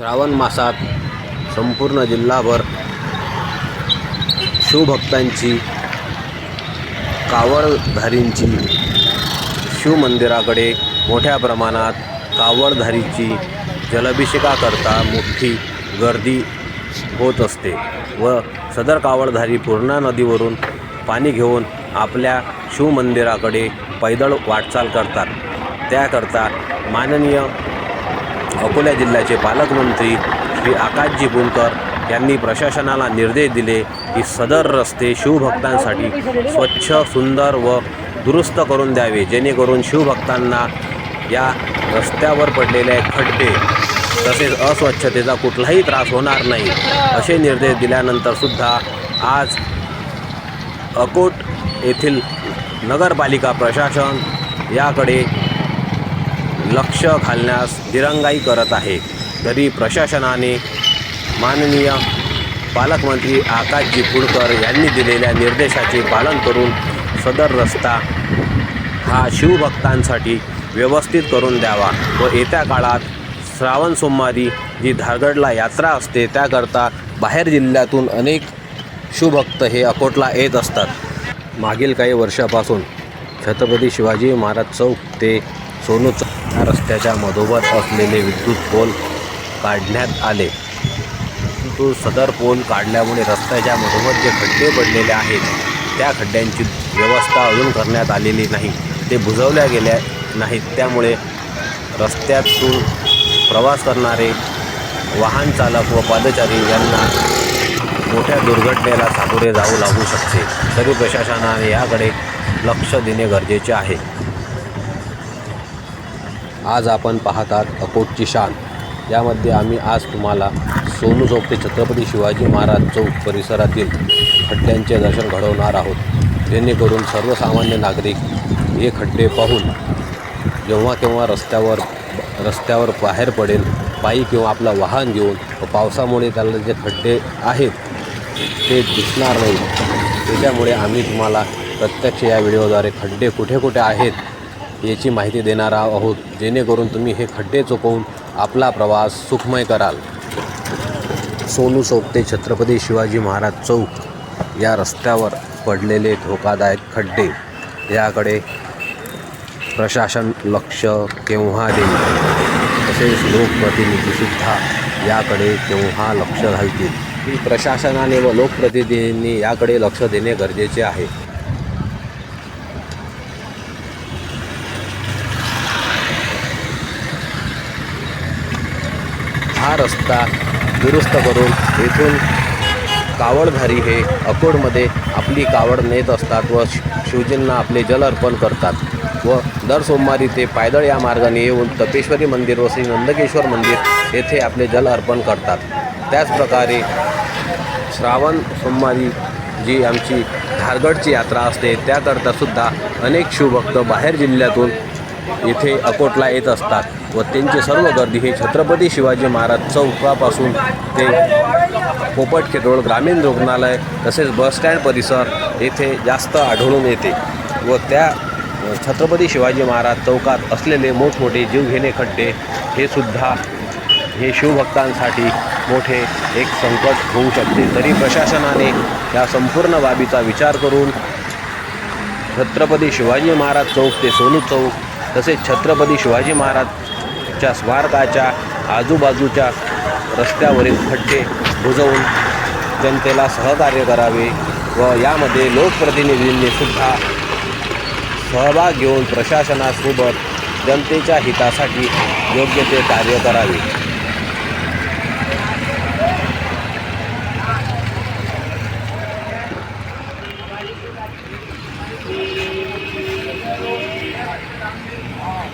श्रावण मासात संपूर्ण जिल्हाभर शिवभक्तांची कावडधारींची शिवमंदिराकडे मोठ्या प्रमाणात कावडधारीची जलाभिषेकाकरता मोठी गर्दी होत असते व सदर कावडधारी पूर्णा नदीवरून पाणी घेऊन आपल्या शिवमंदिराकडे पैदळ वाटचाल करतात. त्याकरता माननीय अकोला जिल्ह्याचे पालकमंत्री श्री आकाशजी बुनकर यांनी प्रशासनाला निर्देश दिले की सदर रस्ते शिवभक्तांसाठी स्वच्छ सुंदर व दुरुस्त करून द्यावे जेणेकरून शिवभक्तांना या रस्त्यावर पडलेले खड्डे तसेच अस्वच्छतेचा कुठलाही त्रास होणार नाही असे निर्देश दिल्यानंतर सुद्धा आज अकोट येथील नगरपालिका प्रशासन याकडे लक्ष घालण्यास दिरंगाई करत आहे. तरी प्रशासनाने माननीय पालकमंत्री आकाशजी कुडकर यांनी दिलेल्या निर्देशाचे पालन करून सदर रस्ता हा शिवभक्तांसाठी व्यवस्थित करून द्यावा व येत्या काळात श्रावण सोमवारी जी धारगडला यात्रा असते त्याकरता बाहेर जिल्ह्यातून अनेक शिवभक्त हे अकोटला येत असतात. मागील काही वर्षापासून छत्रपती शिवाजी महाराज चौक ते सोनू चौक रस्त्याच्या मधोमध असलेले विद्युत पोल काढण्यात आले. परंतु सदर पोल काढल्यामुळे रस्त्याच्या मधोमध जे खड्डे पडलेले आहेत त्या खड्ड्यांची व्यवस्था अजून करण्यात आलेली नाही. ते बुजवल्या गेल्या नाहीत. त्यामुळे रस्त्यातून प्रवास करणारे वाहन चालक व पादचारी यांना मोठ्या दुर्घटनेला सामोरे जाऊ लागू शकते. तरी प्रशासनाने याकडे लक्ष देणे गरजेचे आहे. आज आपण पाहतात अकोटची शान यामध्ये आम्ही आज तुम्हाला सोनू चौक ते छत्रपती शिवाजी महाराज चौक परिसरातील खड्ड्यांचे दर्शन घडवणार आहोत. जेणेकरून सर्वसामान्य नागरिक हे खड्डे पाहून जेव्हा केव्हा रस्त्यावर रस्त्यावर बाहेर पडेल पायी किंवा आपलं वाहन घेऊन व पावसामुळे त्याला जे खड्डे आहेत ते दिसणार नाही त्याच्यामुळे आम्ही तुम्हाला प्रत्यक्ष या व्हिडिओद्वारे खड्डे कुठे कुठे आहेत याची माहिती देणार आहोत जेणेकरून तुम्ही हे खड्डे चुकवून आपला प्रवास सुखमय कराल. सोनू चौक ते छत्रपती शिवाजी महाराज चौक या रस्त्यावर पडलेले धोकादायक खड्डे. याकडे प्रशासन लक्ष केव्हा देईल? तसेच लोकप्रतिनिधीसुद्धा याकडे केव्हा लक्ष घालतील? प्रशासनाने व लोकप्रतिनिधींनी याकडे लक्ष देणे गरजेचे आहे. हा रस्ता दुरुस्त करून येथून कावडधारी हे अकोडमध्ये आपली कावड नेत असतात व शि- शिवजींना आपले जल अर्पण करतात व दर सोमवारी ते पायदळ या मार्गाने येऊन तपेश्वरी मंदिर व श्री नंदकेश्वर मंदिर येथे आपले जल अर्पण करतात. त्याचप्रकारे श्रावण सोमवारी जी आमची धारगडची यात्रा असते त्याकरतासुद्धा अनेक शिवभक्त बाहेर जिल्ह्यातून येथे अकोटला येत असतात व त्यांची सर्व गर्दी ही छत्रपती शिवाजी महाराज चौकापासून ते पोपट खेटोळ ग्रामीण रुग्णालय तसेच बसस्टँड परिसर येथे जास्त आढळून येते व त्या छत्रपती शिवाजी महाराज चौकात असलेले मोठमोठे जीवघेणे खड्डे हे सुद्धा हे शिवभक्तांसाठी मोठे एक संकट होऊ शकते. तरी प्रशासनाने या संपूर्ण बाबीचा विचार करून छत्रपती शिवाजी महाराज चौक ते सोनू चौक तसेच छत्रपती शिवाजी महाराजच्या स्मारकाच्या आजूबाजूच्या रस्त्यावरील खड्डे बुजवून जनतेला सहकार्य करावे व यामध्ये लोकप्रतिनिधींनी सुद्धा सहभाग घेऊन प्रशासनासोबत जनतेच्या हितासाठी योग्य ते कार्य करावे. 아,